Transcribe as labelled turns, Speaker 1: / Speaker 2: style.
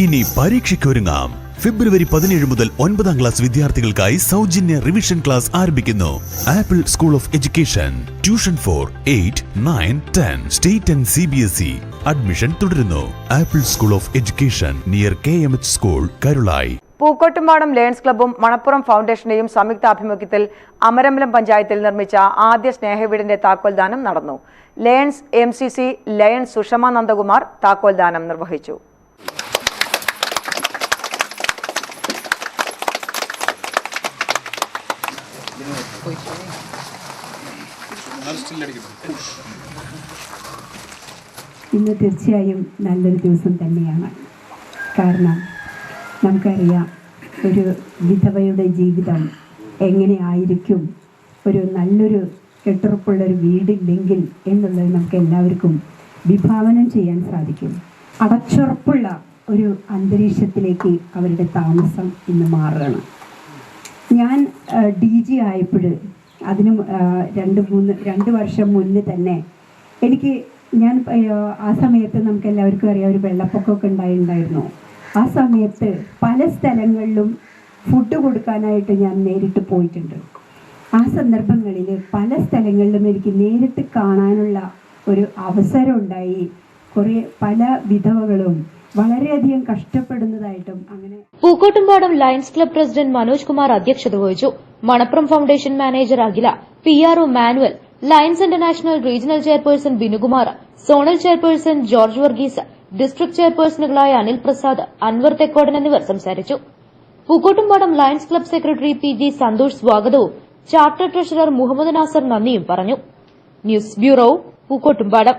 Speaker 1: ഇനി പരീക്ഷയ്ക്കൊരുങ്ങാം. ഫെബ്രുവരി പതിനേഴ് മുതൽ ഒൻപതാം ക്ലാസ് വിദ്യാർത്ഥികൾക്കായി സൗജന്യ റിവിഷൻ ക്ലാസ് ആരംഭിക്കുന്നു. Apple school of education tuition four eight nine ten state and C B S E admission തുടരുന്നു. Apple school of education near K M H school Karulai
Speaker 2: Pookkottumpadam Lions ക്ലബ്ബും Manappuram ഫൗണ്ടേഷന്റെയും സംയുക്ത ആഭിമുഖ്യത്തിൽ അമരമ്പലം പഞ്ചായത്തിൽ നിർമ്മിച്ച ആദ്യ സ്നേഹവീടിന്റെ താക്കോൽദാനം നടന്നു. Lions M C C lions Sushama Nandakumar താക്കോൽദാനം നിർവഹിച്ചു.
Speaker 3: ഇന്ന് തീർച്ചയായും നല്ലൊരു ദിവസം തന്നെയാണ്. കാരണം നമുക്കറിയാം ഒരു വിധവയുടെ ജീവിതം എങ്ങനെയായിരിക്കും? ഒരു നല്ലൊരു കെട്ടുറപ്പുള്ളൊരു വീടില്ലെങ്കിൽ എന്നുള്ളത് നമുക്ക് എല്ലാവർക്കും വിഭാവനം ചെയ്യാൻ സാധിക്കും. അടച്ചുറപ്പുള്ള ഒരു അന്തരീക്ഷത്തിലേക്ക് അവരുടെ താമസം ഇന്ന് മാറുകയാണ്. ഞാൻ ഡി ജി ആയപ്പോൾ അതിന് രണ്ട് മൂന്ന് രണ്ട് വർഷം മുന്നേ തന്നെ എനിക്ക് ഞാൻ ആ, സമയത്ത് നമുക്ക് എല്ലാവർക്കും അറിയാം ഒരു വെള്ളപ്പൊക്കമൊക്കെ ഉണ്ടായിട്ടുണ്ടായിരുന്നു. ആ സമയത്ത് പല സ്ഥലങ്ങളിലും ഫുഡ് കൊടുക്കാനായിട്ട് ഞാൻ നേരിട്ട് പോയിട്ടുണ്ട്. ആ സന്ദർഭങ്ങളിൽ പല സ്ഥലങ്ങളിലും എനിക്ക് നേരിട്ട് കാണാനുള്ള ഒരു അവസരം ഉണ്ടായി. കുറേ പല വിധവകളും വളരെയധികം കഷ്ടപ്പെടുന്നതായിട്ടും അങ്ങനെ
Speaker 4: Pookkottumpadam lions club president Manoj Kumar അധ്യക്ഷത വഹിച്ചു. Manappuram foundation manager Akhila P R O Manuel lions international regional chairperson Binukumar zonal chairperson George Varghese district ചെയർപേഴ്സണുകളായ Anil Prasad Anwar Thekkodan എന്നിവർ സംസാരിച്ചു. Pookkottumpadam lions club secretary P G Santhosh സ്വാഗതവും charter treasurer Muhammad Nasar നന്ദിയും പറഞ്ഞു. News bureau Pookkottumpadam.